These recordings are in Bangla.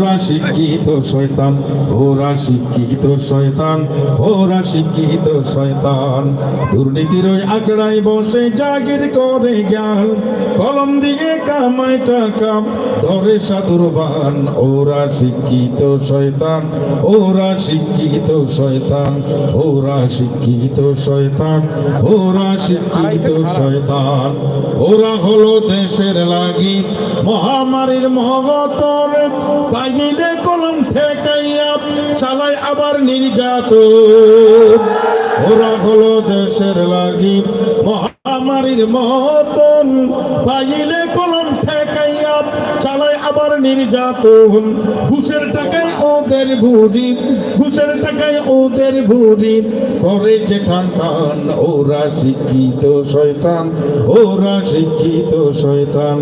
ওরা শিক্ষিত শয়তান ওরা শিক্ষিত শয়তান ওরা শিক্ষিত শয়তান। দুর্নীতির ওই আঁকড়ায় বসে জাগির করে জ্ঞান, কলম দিয়ে কামায় টাকা, ধরে সাধুর বান। ওরা শিক্ষিত শয়তান, ওরা শিক্ষিত শয়তান, ওরা শিক্ষিত শয়তান, ওরা শিক্ষিত শয়তান। ওরা হলো দেশের লাগি, মহামারীর মহগতর পাইলে কলম ঠেকাইয়া চালায় আবার নির্যাত ওরা হলো দেশের লাগি মহামারীর মতন। পাইলে কলম ঠেকাইয়া চালায় আবার নির্যাতন। ঘুষের টাকায় ওদের ভুরি ঘুষের টাকায় ওদের ভুরি করেছে টান টান ওরা শিক্ষিত শয়তান, ওরা শিক্ষিত শয়তান,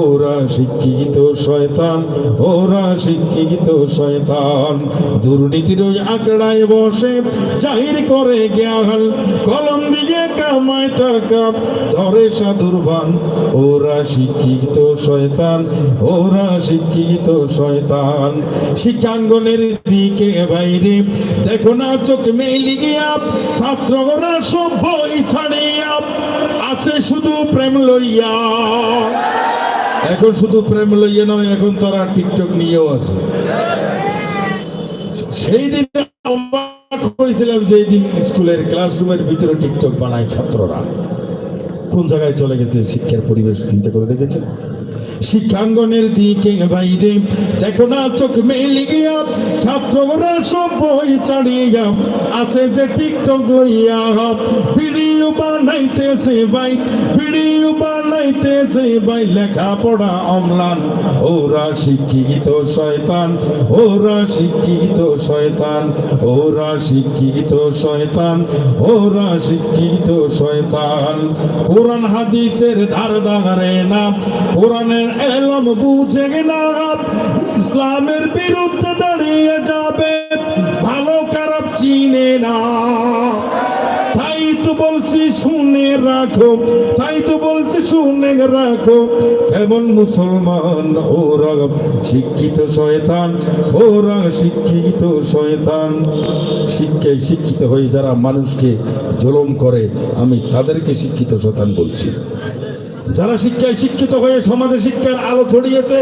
ওরা শিক্ষিত শয়তান, ওরা শিক্ষিত শয়তান। দুর্নীতির ওই আঁকড়ায় বসে, জাহির করে জ্ঞান কলম দিয়ে কামায় টাকা ধরে সাধুরবান ওরা শিক্ষিত শয়তান, ওরা শিক্ষিত শয়তান। শিক্ষাঙ্গনের দিকে বাইরে, দেখো না চোখ মেলিয়া ছাত্রগণা সভ্য ছাড়িয়া আছে শুধু প্রেম লইয়া। এখন শুধু প্রেম লইয়া নয়, এখন তারা টিকটক নিয়েও আছে। সেই দিন হয়েছিলাম যেই দিন স্কুলের ক্লাসরুমের ভিতরে টিকটক বানায় ছাত্ররা। কোন জায়গায় চলে গেছে শিক্ষার পরিবেশ চিন্তা করে দেখেছেন? শিক্ষাঙ্গনের দিকে বাইরে। দেখো না, চোখ মেলিয়া ছাত্ররা সব বই ছাড়িয়া আছে যে টিকটক লইয়া। ভিডিও বানাইতেছে ভাই, ভিডিও বানাইতেছে ভাই, লেখাপড়া অম্লান। ওরা শিক্ষিত শয়তান, ওরা শিক্ষিত শয়তান, ওরা শিক্ষিত শয়তান, ওরা শিক্ষিত শয়তান। কোরআন হাদিসের ধার ধারে না, কোরআনের এলম বুঝে না ইসলামের বিরুদ্ধে দাঁড়িয়ে যাবে, ভালো খারাপ চিনে না। তাই তো বলছি শুনে রাখো, তাই তো বলছি শুনে রাখো, কেমন মুসলমান ওরা শিক্ষিত শয়তান, ওরা শিক্ষিত শয়তান। শিক্ষায় শিক্ষিত হয়ে যারা মানুষকে জুলুম করে, আমি তাদেরকে শিক্ষিত শয়তান বলছি। যারা শিক্ষায় শিক্ষিত হয়ে সমাজে শিক্ষার আলো ছড়িয়েছে,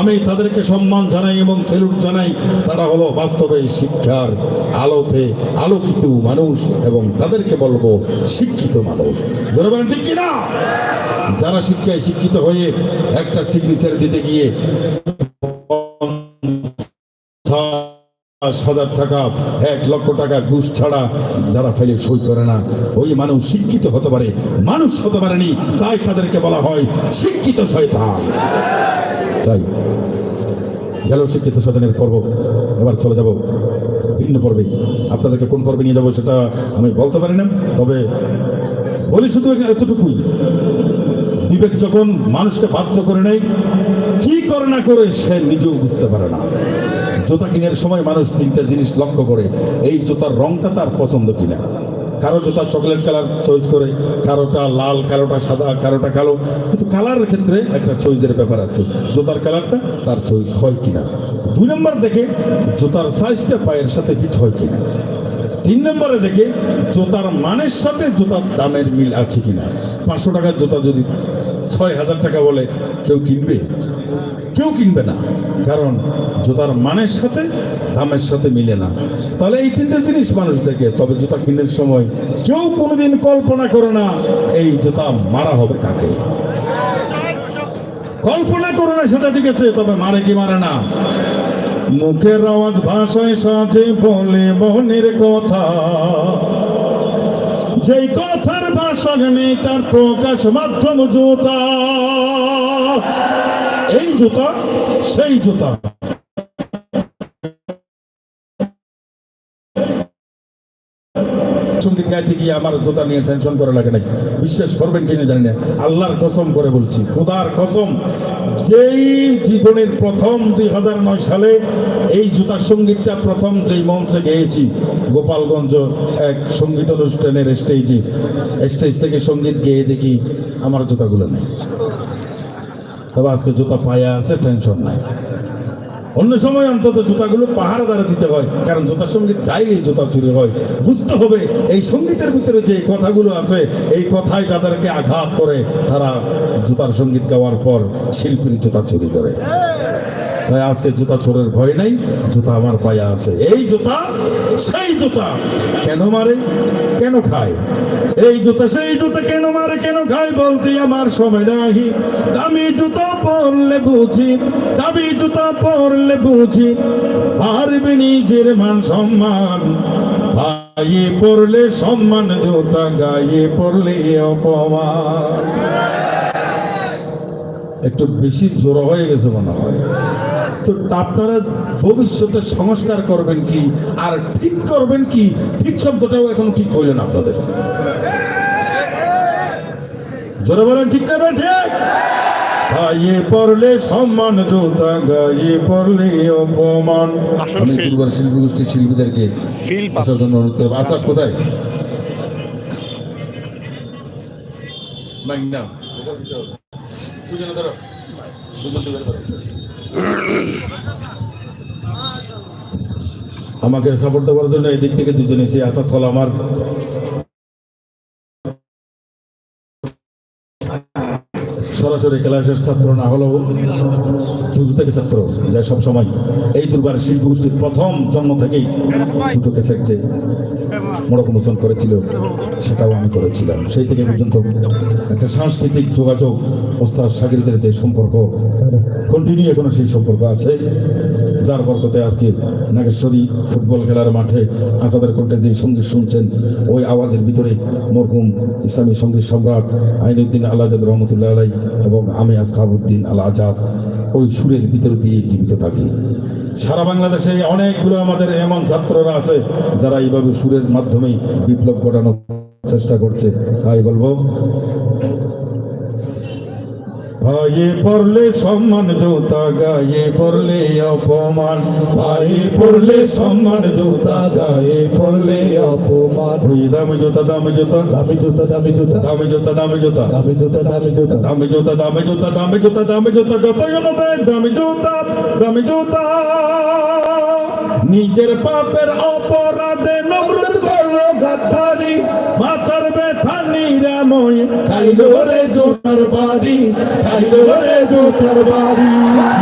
আমি তাদেরকে সম্মান জানাই এবং সেলুট জানাই। তারা হলো বাস্তবে শিক্ষার আলোতে আলোকিত মানুষ এবং তাদেরকে বলব শিক্ষিত মানুষ। বলেন, ঠিক কিনা? যারা শিক্ষায় শিক্ষিত হয়ে একটা সিগনেচার দিতে গিয়ে পাঁচ হাজার টাকা, এক লক্ষ টাকা ঘুষ ছাড়া যারা ফেলে সই করে না। ওই মানুষ শিক্ষিত হতে পারে, মানুষ হতে পারেনি, তাই তাদেরকে বলা হয় শিক্ষিত শয়তান। তাই, গেল শিক্ষিত শয়তানের পর্ব, এবার চলে যাব ভিন্ন পর্বে। আপনাদেরকে কোন পর্বে নিয়ে যাব সেটা আমি বলতে পারি না, তবে বলি শুধু এতটুকুই। বিবেক যখন মানুষকে বাধ্য করে নেয়, কি করে না করে সে নিজেও বুঝতে পারে না। জুতা কেনার সময় মানুষ তিনটা জিনিস লক্ষ্য করে। এই জুতার রংটা তার পছন্দ কিনা। কারও জুতা চকলেট কালার চয়েস করে, কারোটা লাল, কারোটা সাদা, কারোটা কালো। কিন্তু কালারের ক্ষেত্রে একটা চয়েসের ব্যাপার আছে। জুতার কালারটা তার চয়েস হয় কিনা। দুই নম্বর দেখে জুতার সাইজটা পায়ের সাথে ফিট হয় কিনা। তিন নম্বরে দেখে জুতার মানের সাথে জুতার দামের মিল আছে কিনা। পাঁচশো টাকার জুতা যদি ছয় হাজার টাকা বলে কেউ কিনবে? কেউ কিনবে না। কারণ জুতার মানের সাথে দামের সাথে মিলে না। তাহলে এই তিনটে জিনিস মানুষ দেখে, তবে জুতা কিনের সময় কেউ কোনোদিন কল্পনা করে না, এই জুতা মারা হবে কাকে। কল্পনা করে না সেটা ঠিক আছে, তবে মারে কি মারে না। মুখের আওয়াজ ভাষায় সাজে বলে মনের কথা। যেই কথার ভাষা নেই, তার প্রকাশ মাধ্যম জুতা। এই জুতা, সেই জুতা। আমার জুতা নিয়ে টেনশন করে লাগে বিশ্বাস করবেন আল্লাহর কসম করে বলছি, খোদার কসম, যেই জীবনের প্রথম দুই হাজার নয় সালে এই জুতার সঙ্গীতটা প্রথম যেই মঞ্চে গেয়েছি, গোপালগঞ্জ এক সংগীত অনুষ্ঠানের স্টেজে স্টেজ থেকে সংগীত গেয়ে দেখি আমার জুতাগুলো নেই। তবে আজকে জুতা পায়ে আছে টেনশন নাই। অন্য সময় অন্তত জুতাগুলো পাহাড় দ্বারা দিতে হয়, কারণ জুতার সংগীত গাইলে জুতা চুরি হয়। বুঝতে হবে, এই সঙ্গীতের ভিতরে যে কথাগুলো আছে, এই কথায় তাদেরকে আঘাত করে, তারা জুতার সংগীত গাওয়ার পর শিল্পীর জুতা চুরি করে। তাই আজকে জুতা চোরের ভয় নাই, জুতা আমার পায়ে আছে। এই জুতা, সেই জুতা কেন মারে, কেন খায়? এই জুতা, সেই জুতা কেন মারে, কেন খায় বলতে আমার সময় নাহি। দামি জুতা পরলে বুঝি, দামি জুতা পরলে বুঝি, পারবে নিজের মান সম্মান। গায়ে পড়লে সম্মান, জুতা গায়ে পড়লে অপমান। একটু বেশি জোর হয়ে গেছে মনে হয়। তো আপনারা ভবিষ্যতে সংস্কার করবেন কি আর ঠিক করবেন কি ঠিক শব্দটাও এখন ঠিক হইলেন আপনাদের? জোরে বলেন ঠিক না ঠিক? গায়ে পড়লে সম্মান জোতা গায়ে পড়লে অপমান। আমি দুর্বার শিল্পী গোষ্ঠীর শিল্পীদেরকে আসার জন্য অনুরোধ করব। কোথায়। আমাকে সাপোর্ট দেওয়ার জন্য এদিক থেকে দুজন এসে আসাদ হল আমার। সরাসরি ক্লাসের ছাত্র না হলেও শুরু থেকে ছাত্র যা সবসময়। এই দুর্বার শিল্প গোষ্ঠীর প্রথম জন্ম থেকেই দুটো ক্যাসেট মোড়ক মোচন করেছিল, সেটাও আমি করেছিলাম। সেই থেকে পর্যন্ত একটা সাংস্কৃতিক যোগাযোগ ওস্তাদ সাগরিদের যে সম্পর্ক কন্টিনিউ এখনও সেই সম্পর্ক আছে। যার বরকতে আজকে নাগেশ্বরী ফুটবল খেলার মাঠে আজাদের কণ্ঠে যে সংগীত শুনছেন, ওই আওয়াজের ভিতরে মরহুম ইসলামী সংগীত সম্রাট আইনুদ্দিন আলাজাদ রহমতুল্লাহ আলাই এবং আমি আসখাবুদ্দিন আল আজাদ, ওই সুরের ভিতর দিয়ে জীবিত থাকি। সারা বাংলাদেশে অনেকগুলো আমাদের এমন ছাত্ররা আছে যারা এইভাবে সুরের মাধ্যমেই বিপ্লব ঘটানোর চেষ্টা করছে। তাই বলব ভাইয়ে পড়লে সম্মান জোতা গায়ে পড়লে অপমান ভাইয়ে পড়লে সম্মান জোতা গায়ে পড়লে অপমান ওই দামি জোতা দামি জোতা দামি জুতা দামি জুতা দামি জোতা দামি জোতা দামি জুতা দামি জুতা দামি জুতা দামি জুতা দামি জুতা দামি জুতা যত জনবে দামি জুতা দামি জুতা নিজের পাপের অপরাধে নমরুদ করল গাদ্দারি। মাথার ব্যথা নিরাময়। খাইলো রে জুতার বাড়ি খাইলো রে জুতার বাড়ি।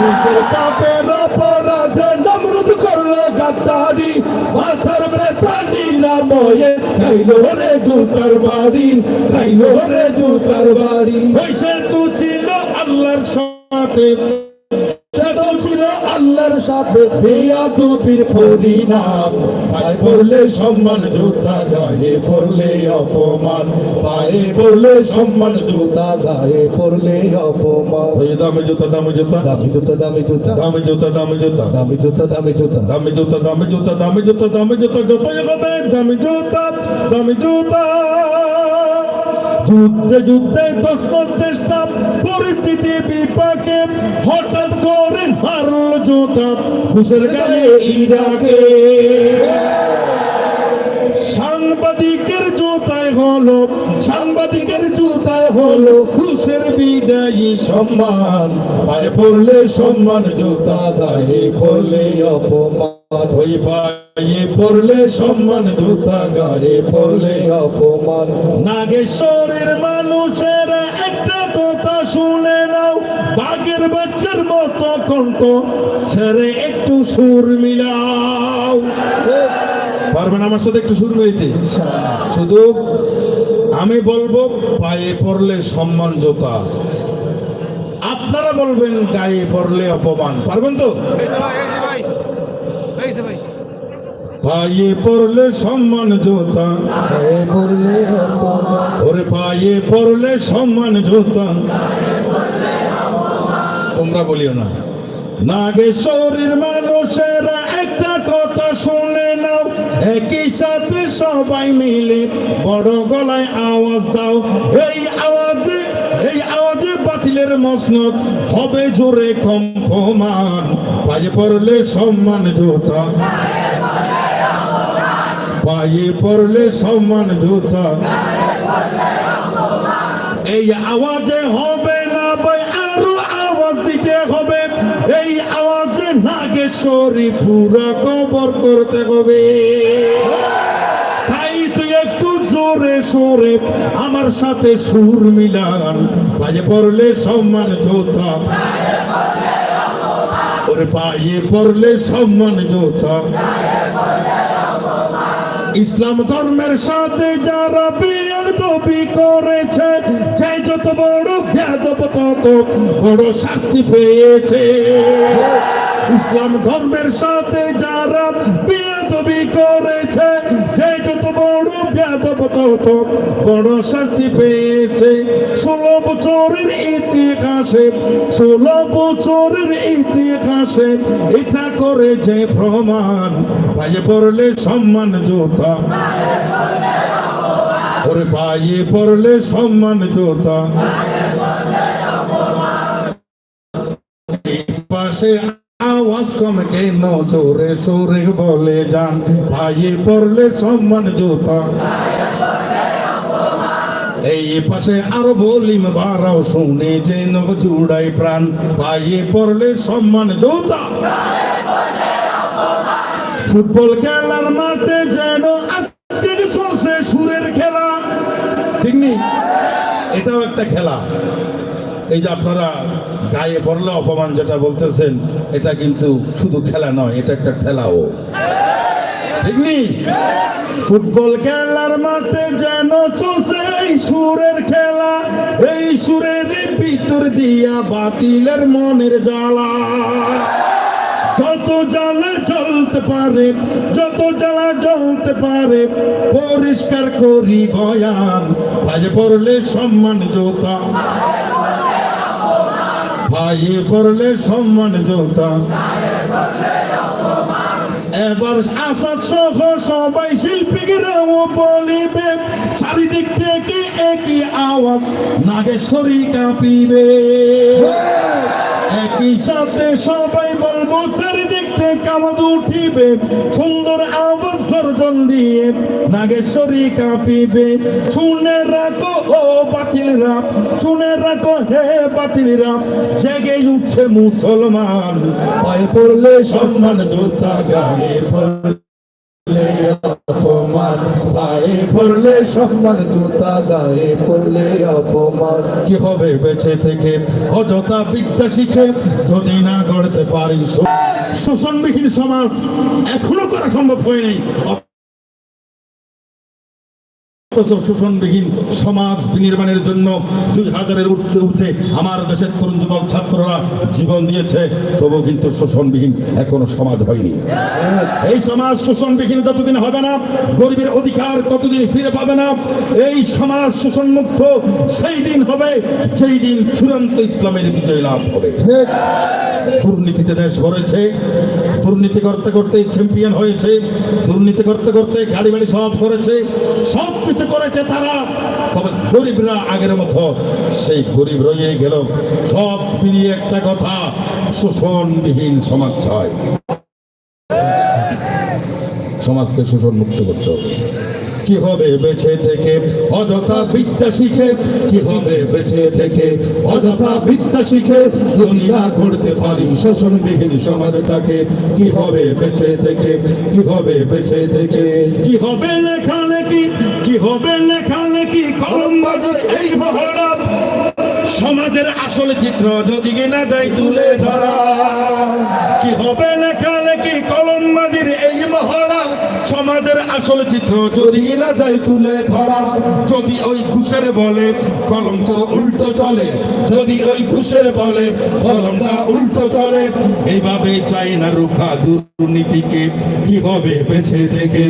নিজের পাপের অপরাধে নমরুদ করল গাদ্দারি। মাথার ব্যথা নিরাময়ে খাইলো রে জুতার বাড়ি খাইলো রে জুতার বাড়ি। পয়সা তো ছিল আল্লাহর সাথে। পরিণাম। পায়ে পড়লে সম্মান জুতা গায়ে পড়লে অপমান। পায়ে পড়লে সম্মান জুতা গায়ে পড়লে অপমান। দামি জুতা দামি জুতা। দামি জুতা দামি জুতা। দামি জুতা দামি জুতা। দামি জুতা দামি জুতা। দামি জুতা দামি জুতা দামি জুতা দামি জুতা। যতই হবে দামি জুতা দামি জুতা। যুদ্ধে যুদ্ধে দশ চেষ্টা। পরিস্থিতি বিপাকে হঠাৎ করে জুতা। ঘুষের গায়ে ইরাকে। সাংবাদিকের জুতায় হলো, সাংবাদিকের জুতায় হলো ঘুষের বিদায়ী সম্মান। পায়ে পড়লে সম্মান, জুতা গায়ে পড়লে অপমান। ওই পায়ে পড়লে সম্মান জুতা গায়ে পড়লে অপমান। নাগেশ্বরের মানুষের একটা কথা শুনে নাও, বাঘের বাচ্চার মতো কণ্ঠ, ছেড়ে একটু সুর মিলাও। পারবেন আমার সাথে একটু সুর মিলিতে শুধু আমি বলব, পায়ে পড়লে সম্মান জোতা। আপনারা বলবেন, গায়ে পড়লে অপমান। পারবেন তো? পায়ে পড়লে সম্মান জোতা। পায়ে পড়লে অপমান ওরে পায়ে পড়লে সম্মান জোতা। তোমরা বলিও না। নাগেশ্বরীর মানুষেরা একটা কথা শুনে নাও একই সাথে সবাই মিলে বড় গলায় আওয়াজ দাও। এই আওয়াজে এই আওয়াজে বাতিলের মসনদ হবে জোরে কম্পমান। পায়ে পড়লে সম্মান জোতা। পায়ে পড়লে সম্মান জোতা। এই আওয়াজে হবে না ভাই, আরও আওয়াজ দিতে হবে। এই আওয়াজে নাগেশ্বরী পুরা কবর করতে হবে। তাই তুই সোরে আমার সাথে সুর মিলান। বাজে পড়লে সম্মান যোদ্ধা ওরে পায়ে পড়লে সম্মান যোদ্ধা ইসলাম ধর্মের সাথে যারা বিয়ের দাবি করেছে, যে যত বড় বেদব তত বড় শাস্তি পেয়েছে। ইসলাম ধর্মের সাথে যারা বিয়েদবি করেছে যে যত বেদব তত বড় শাস্তি পেয়েছে। ষোলো বছরের ইতিহাসে, ষোলো বছরের ইতিহাসে এটা করে যে প্রমাণ। পায়ে পড়লে সম্মান যোদ্ধা ওরে পায়ে পড়লে সম্মান যোদ্ধা পাশে আওয়াজ কমে কেন জোরে সোরে বলে যান ভাইয়ে পড়লে সম্মান যোদ্ধা এই পাশে আরও বলিম, বারাও শুনে যেন জুড়াই প্রাণ। ভাইয়ে পড়লে সম্মান যোদ্ধা ফুটবল খেলার মাঠে যেন আজকে চলছে সুরের খেলা। ঠিক নেই? এটাও একটা খেলা। এই যে আপনারা গায়ে পড়লে অপমান যেটা বলতেছেন, এটা কিন্তু শুধু খেলা নয়, এটা একটা ঠেলাও। ঠিক ফুটবল খেলার মাঠে যেন চলছে এই সুরের খেলা, এই সুরের ভিতর দিয়া বাতিলের মনের জ্বালা। যত জ্বালা জ্বলতে পারে, যত জ্বালা জ্বলতে পারে, পরিষ্কার করি বয়ান বাজে পড়লে সম্মান যোতা ভাইয়ে পড়লে সম্মান যোতা এবার আসাদ সহ সবাই শিল্পীরাও বলিবে চারিদিক থেকে একই আওয়াজ নাগেশ্বরী কাঁপিবে। একই সাথে সবাই বলব চারিদিক থেকে কামাজ উঠিবে, সুন্দর আওয়াজ গর্জন দিয়ে নাগেশ্বরী কাঁপিবে। শুনে রাখো ও বাতিলরা, শুনে রাখো হে বাতিলরা জেগে উঠছে মুসলমান। ভয় পড়লে সম্মান যোদ্ধা গায়ে পড়লে কি হবে বেঁচে থেকে? অযথা বিদ্যা শিখে যদি না গড়তে পারি শোষণবিহীন সমাজ এখনও করা সম্ভব হয়নি। অথচ শোষণবিহীন সমাজ বিনির্মাণের জন্য দুই হাজারের উঠতে উঠতে আমার দেশের তরুণ যুবক ছাত্ররা জীবন দিয়েছে তবু কিন্তু শোষণবিহীন এখনও সমাজ হয়নি। এই সমাজ শোষণবিহীন যতদিন হবে না গরিবের অধিকার ততদিন ফিরে পাবে না। এই সমাজ শোষণ মুক্ত সেই দিন হবে সেই দিন চূড়ান্ত ইসলামের বিজয় লাভ হবে। দুর্নীতিতে দেশ ভরেছে দুর্নীতি করতে করতে চ্যাম্পিয়ন হয়েছে, দুর্নীতি করতে করতে গাড়ি বাড়ি সব করেছে, সব কিছু করেছে তারা। তবে গরিবরা আগের মতো, সেই গরিব রয়ে গেল। সব মিলিয়ে একটা কথা, শোষণবিহীন সমাজ ছয় সমাজকে শোষণ মুক্ত করতে হবে। কি হবে বেঁচে থেকে? অযথা বিদ্যা শিখে কি হবে বেঁচে থেকে? অযথা বিদ্যা শিখে না করতে পারি শোষণবিহীন সমাজটাকে। কি হবে বেঁচে থেকে? কি হবে বেঁচে থেকে? কি হবে লেখালেখি? কি হবে লেখালেখি? কলমবাজের এই মহড়া। সমাজের আসল চিত্র যদি না যায় তুলে ধরা। কি হবে লেখালেখি? কলমবাজির এই মহড়া। সমাজের আসল চিত্র যদি না যাই তুলে ধরা, যদি ওই ঘুষের বলে কলম তো উল্টো চলে, যদি ওই ঘুষের বলে কলমটা উল্টো চলে এইভাবে চাই না রুখা দুর্নীতিকে কি হবে বেঁচে থেকে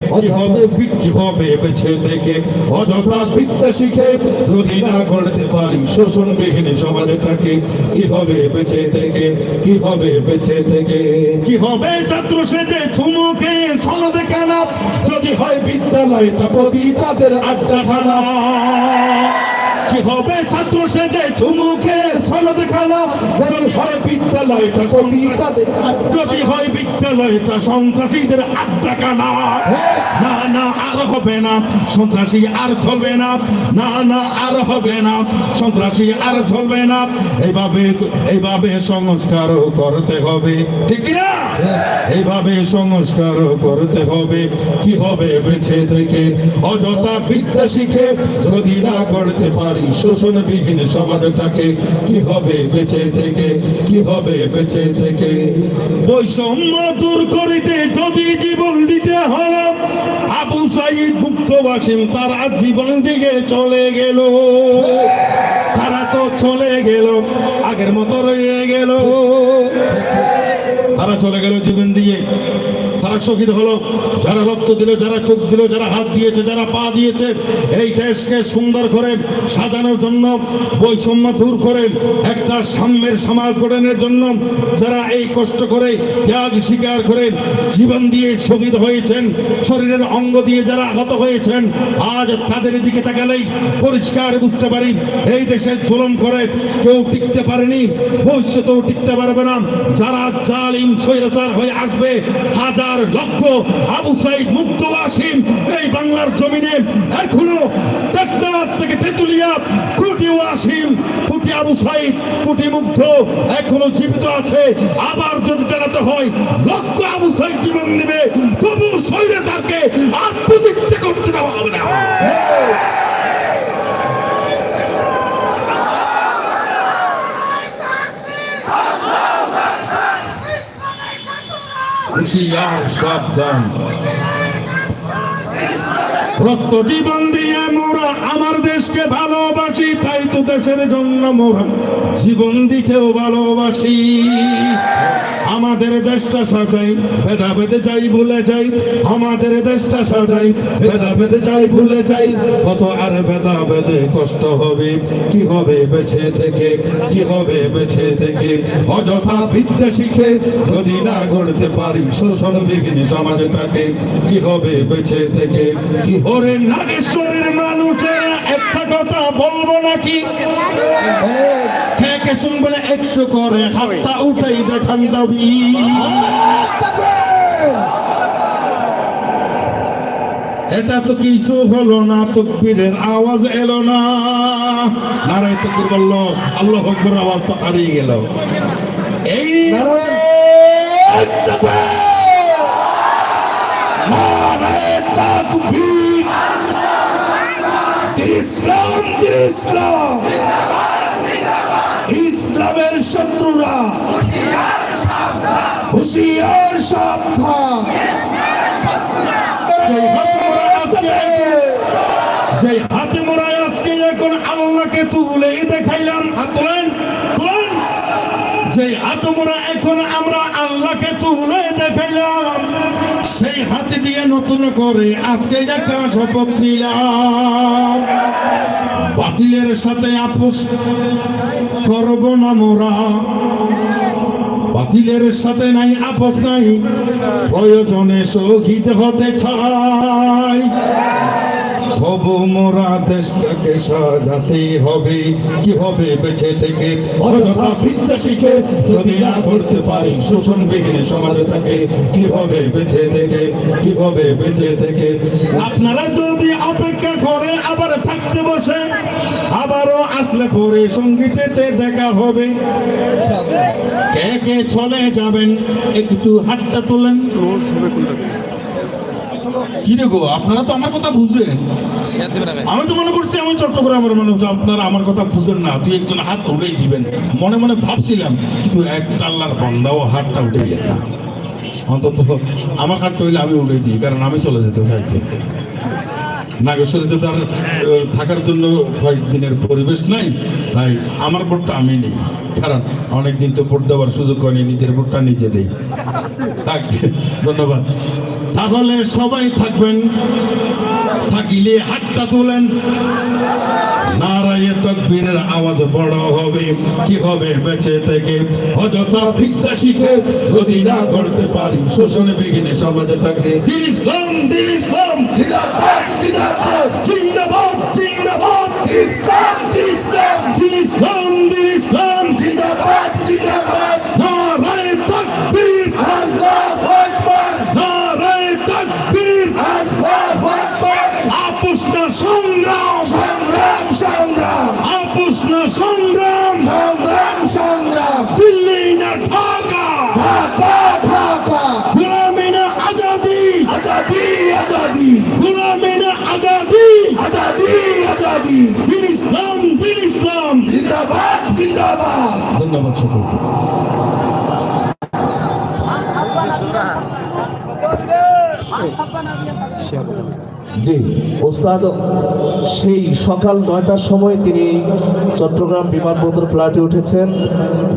কি হবে বি- কি হবে বেঁচে থেকে অযথা বিদ্যা শিখে যদি না করতে পারি শোষণবিহীন সমাজটাকে কি হবে বেঁচে থেকে কি হবে বেঁচে থেকে? কি হবে ছাত্র সেজে চুমুকে সনদে কেনা? যদি হয় বিদ্যালয়টা প্রতি তাদের আড্ডাখানা কি হবে হয় যদি হয় না না সন্ত্রাসী আর না। না সন্ত্রাসী আর না। এইভাবে এইভাবে সংস্কার করতে হবে। ঠিক না এইভাবে সংস্কার করতে হবে। কি হবে বেঁচে থেকে? অযথা বিদ্যা শিখে যদি না করতে পারি শোষণবিহীন সমাজটাকে কি হবে বেঁচে থেকে? কি হবে বেঁচে থেকে? বৈষম্য দূর করিতে যদি জীবন দিতে হলো আবু সাইদ মুক্ত বাসিম তারা জীবন দিকে চলে গেল। তারা তো চলে গেল, আগের মতো রয়ে গেল। তারা চলে গেল জীবন দিয়ে। তারা শহীদ হলো, যারা রক্ত দিল, যারা চোখ দিল, যারা হাত দিয়েছে, যারা পা দিয়েছে, এই দেশকে সুন্দর করে সাজানোর জন্য, বৈষম্য দূর করে একটা সাম্যের সমাজ গঠনের জন্য যারা এই কষ্ট করে ত্যাগ স্বীকার করে জীবন দিয়ে শহীদ হয়েছেন, শরীরের অঙ্গ দিয়ে যারা আহত হয়েছেন, আজ তাদের দিকে তাকালেই পরিষ্কার বুঝতে পারি, এই দেশে জুলুম করে কেউ টিকতে পারেনি, ভবিষ্যতেও টিকতে পারবে না, যারা জালিম, স্বৈরাচার হয়ে আসবে, হাজার লক্ষ আবু সাইদ মুক্ত আসিম এই বাংলার জমিনে এখনও টেকনাফ থেকে তেতুলিয়া কুটি ওয়াসিম, কুটি আবু সাইদ, কুটি মুগ্ধ এখনও জীবিত আছে। আবার যদি চালাতে হয় লক্ষ্য আবু সাইদ জীবন নেবে তবু স্বৈরাচারকে আর প্রতিষ্ঠা করতে দেওয়া হবে না। হুশিয়ার সাবধান। রক্ত জীবন দিয়ে আমার দেশকে ভালোবাসি, তাই তো দেশের জন্য মোরা জীবন দিতেও ভালোবাসি। আমাদের দেশটা সাজাই ভেদা ভেদে যাই ভুলে যাই, আমাদের দেশটা সাজাই ভেদা ভেদে যাই ভুলে যাই, কত আর ভেদা ভেদে কষ্ট হবে, কি হবে বেছে থেকে, কি হবে বেছে থেকে? অযথা বিদ্যা শিখে যদি না গড়তে পারি শোষণ বিঘ্ন সমাজটাকে, কি হবে বেছে থেকে? কি ওরে নাগেশ্বরের মানুষেরা একটা কথা বলব নাকি? কে কে শুনবে না একটু করে হাতটা উঠাই দেখান দাবি। এটা তো কিছু হলো না, তকবীরের আওয়াজ এলো না। নারায় তকবীর বলল, আল্লাহ আকবর, আওয়াজ তো হারিয়ে গেল। এই ইসলাম ইসলাম ইসলামের শত্রুরা হুশিয়ার সাবধান যে হাতে মোড়ায় আজকে এখন আল্লাহকে তুলে দেখাইলাম, হাত তোলেন তোলেন। যে হাত মোরা এখন আমরা আল্লাহকে তুলে দেখাইলাম। সেই হাতে দিয়ে নতুন করে আজকে একটা শপথ নিলাম। বাতিলের সাথে আপোষ করব না মোরা। বাতিলের সাথে নাই, আপোষ নাই। প্রয়োজনে শহীদ হতে চাই। তবু মোরা দেশটাকে সাজাতেই হবে। কি হবে বেঁচে থেকে? অযথা বিদ্যা শিখে যদি না করতে পারি শোষণ বিঘ্নে সমাজটাকে কি হবে বেঁচে থেকে? কি হবে বেঁচে থেকে? আপনারা যদি অপেক্ষা করে আবার থাকতে বসেন আবারও আসলে পরে সঙ্গীতেতে দেখা হবে। কে কে চলে যাবেন, একটু হাতটা তোলেন। কি রে গো আপনারা তো আমার কথা বুঝবেন। আমি তো মনে করছি আমি চট্টগ্রামের মানুষ আপনারা আমার কথা বুঝেন না তুই একজন হাত উঠেই দিবেন। মনে মনে ভাবছিলাম কিন্তু আল্লাহর বান্দাও হাতটা উঠে গেল না। অন্তত আমার হাতটা হইলে আমি উঠে দিই কারণ আমি চলে যেতে চাইতে নাগেশ্বরীতে তার থাকার জন্য কয়েকদিনের পরিবেশ নাই তাই আমার ভোটটা আমি নেই। কারণ অনেকদিন তো ভোট দেওয়ার সুযোগ হয়নি নিজের ভোটটা নিজে দেই। থাক ধন্যবাদ। তাহলে সবাই থাকবেন। থাকিলে হাতটা তোলেন। নারায়ে আওয়াজ বড় হবে। কি হবে বেঁচে থেকে? অযথা বিদ্যা শিখে যদি না করতে পারি, শোষণ বিঘ্নে সমাজটাকে। দিন ইসলাম দিন ইসলাম। জিন্দাবাদ জিন্দাবাদ। জিন্দাবাদ জিন্দাবাদ। ইসলাম ইসলাম। দিন ইসলাম দিন ইসলাম। ঢাকা ঢাকা গোলামি না আজাদি আজাদি আজাদি গোলামি না আজাদি আজাদি আজাদি দিন ইসলাম দিন ইসলাম জিন্দাবাদ জিন্দাবাদ ধন্যবাদ সকলকে জি। ওস্তাদ, সেই সকাল নয়টার সময় তিনি চট্টগ্রাম বিমানবন্দর ফ্লাইটে উঠেছেন।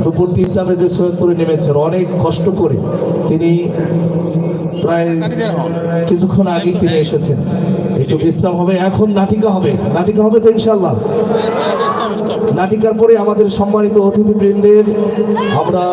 দুপুর তিনটা বেজে সৈয়দপুরে নেমেছেন। অনেক কষ্ট করে তিনি প্রায় কিছুক্ষণ আগেই তিনি এসেছেন। একটু বিশ্রাম হবে। এখন নাটিকা হবে। নাটিকা হবে তো ইনশাল্লাহ নাটিকার পরে আমাদের সম্মানিত অতিথিবৃন্দের আমরা